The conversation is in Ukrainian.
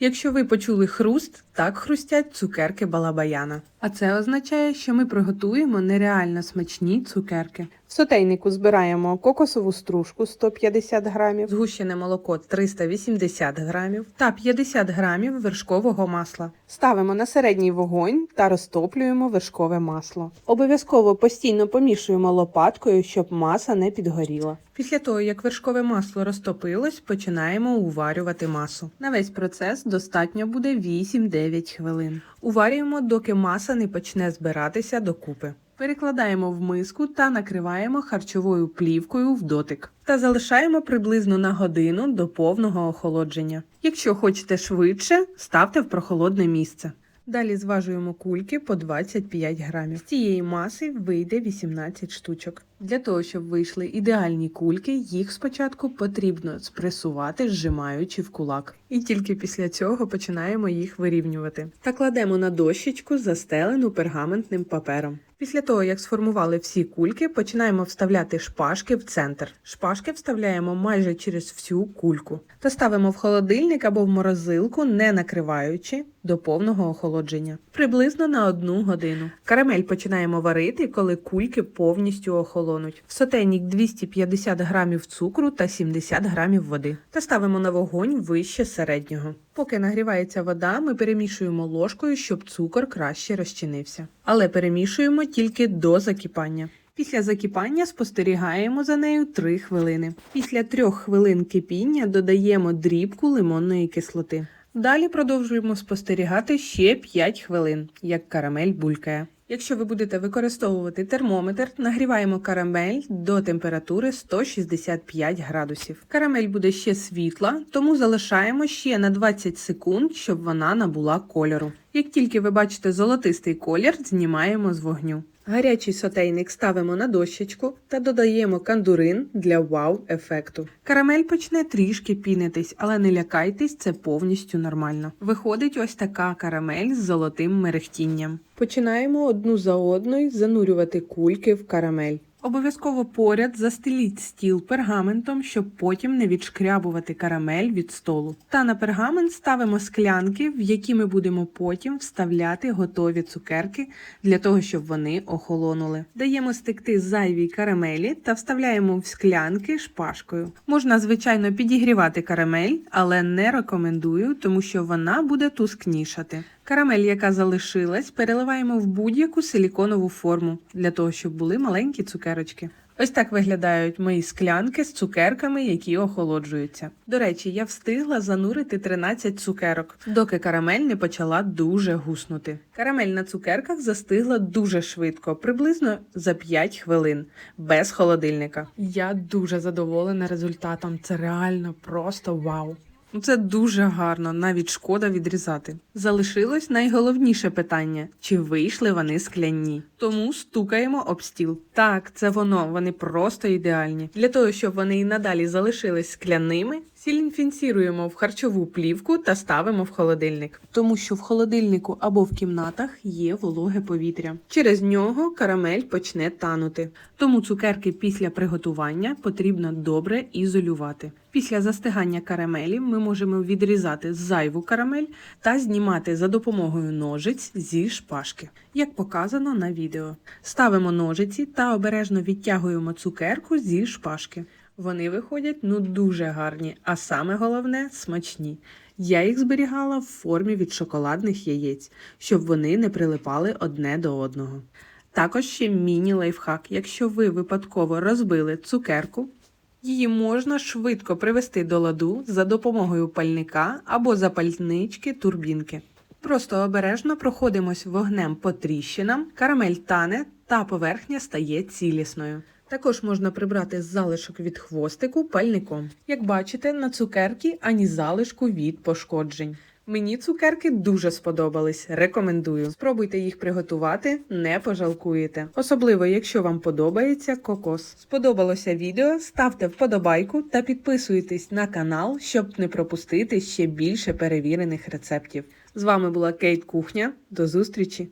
Якщо ви почули хруст, так хрустять цукерки балабаяна. А це означає, що ми приготуємо нереально смачні цукерки. В сотейнику збираємо кокосову стружку 150 грамів, згущене молоко 380 грамів та 50 грамів вершкового масла. Ставимо на середній вогонь та розтоплюємо вершкове масло. Обов'язково постійно помішуємо лопаткою, щоб маса не підгоріла. Після того, як вершкове масло розтопилось, починаємо уварювати масу. На весь процес достатньо буде 8-9 хвилин. Уварюємо, доки маса не почне збиратися докупи. Перекладаємо в миску та накриваємо харчовою плівкою в дотик. Та залишаємо приблизно на годину до повного охолодження. Якщо хочете швидше, ставте в прохолодне місце. Далі зважуємо кульки по 25 грамів. З цієї маси вийде 18 штучок. Для того, щоб вийшли ідеальні кульки, їх спочатку потрібно спресувати, зжимаючи в кулак. І тільки після цього починаємо їх вирівнювати. Та кладемо на дощечку, застелену пергаментним папером. Після того, як сформували всі кульки, починаємо вставляти шпажки в центр. Шпажки вставляємо майже через всю кульку та ставимо в холодильник або в морозилку, не накриваючи до повного охолодження. Приблизно на одну годину. Карамель починаємо варити, коли кульки повністю охолонуть. В сотейник 250 грамів цукру та 70 грамів води. Та ставимо на вогонь вище середнього. Поки нагрівається вода, ми перемішуємо ложкою, щоб цукор краще розчинився. Але перемішуємо тільки до закипання. Після закипання спостерігаємо за нею 3 хвилини. Після 3 хвилин кипіння додаємо дрібку лимонної кислоти. Далі продовжуємо спостерігати ще 5 хвилин, як карамель булькає. Якщо ви будете використовувати термометр, нагріваємо карамель до температури 165 градусів. Карамель буде ще світла, тому залишаємо ще на 20 секунд, щоб вона набула кольору. Як тільки ви бачите золотистий колір, знімаємо з вогню. Гарячий сотейник ставимо на дощечку та додаємо кандурин для вау-ефекту. Карамель почне трішки пінитись, але не лякайтесь, це повністю нормально. Виходить ось така карамель з золотим мерехтінням. Починаємо одну за одною занурювати кульки в карамель. Обов'язково поряд застеліть стіл пергаментом, щоб потім не відшкрябувати карамель від столу. Та на пергамент ставимо склянки, в які ми будемо потім вставляти готові цукерки для того, щоб вони охолонули. Даємо стекти зайвій карамелі та вставляємо в склянки шпажкою. Можна, звичайно, підігрівати карамель, але не рекомендую, тому що вона буде тускнішати. Карамель, яка залишилась, переливаємо в будь-яку силіконову форму для того, щоб були маленькі цукерочки. Ось так виглядають мої склянки з цукерками, які охолоджуються. До речі, я встигла занурити 13 цукерок, доки карамель не почала дуже гуснути. Карамель на цукерках застигла дуже швидко, приблизно за 5 хвилин, без холодильника. Я дуже задоволена результатом. Це реально просто вау. Ну, Це дуже гарно, навіть шкода відрізати. Залишилось найголовніше питання: чи вийшли вони скляні? Тому стукаємо об стіл. Так, це воно, вони просто ідеальні. Для того, щоб вони і надалі залишились скляними, сілінфінсіруємо в харчову плівку та ставимо в холодильник. Тому що в холодильнику або в кімнатах є вологе повітря. Через нього карамель почне танути. Тому цукерки після приготування потрібно добре ізолювати. Після застигання карамелі ми можемо відрізати зайву карамель та знімати за допомогою ножиць зі шпажки, як показано на відео. Ставимо ножиці та обережно відтягуємо цукерку зі шпажки. Вони виходять ну дуже гарні, а саме головне смачні. Я їх зберігала в формі від шоколадних яєць, щоб вони не прилипали одне до одного. Також ще міні-лайфхак. Якщо ви випадково розбили цукерку, Її можна швидко привести до ладу за допомогою пальника або запальнички турбінки. Просто обережно проходимось вогнем по тріщинам, карамель тане та поверхня стає цілісною. Також можна прибрати залишок від хвостику пальником. Як бачите, на цукерки ані залишку від пошкоджень. Мені цукерки дуже сподобались. Рекомендую. Спробуйте їх приготувати, не пожалкуєте. Особливо, якщо вам подобається кокос. Сподобалося відео, ставте вподобайку та підписуйтесь на канал, щоб не пропустити ще більше перевірених рецептів. З вами була Кейт Кухня. До зустрічі!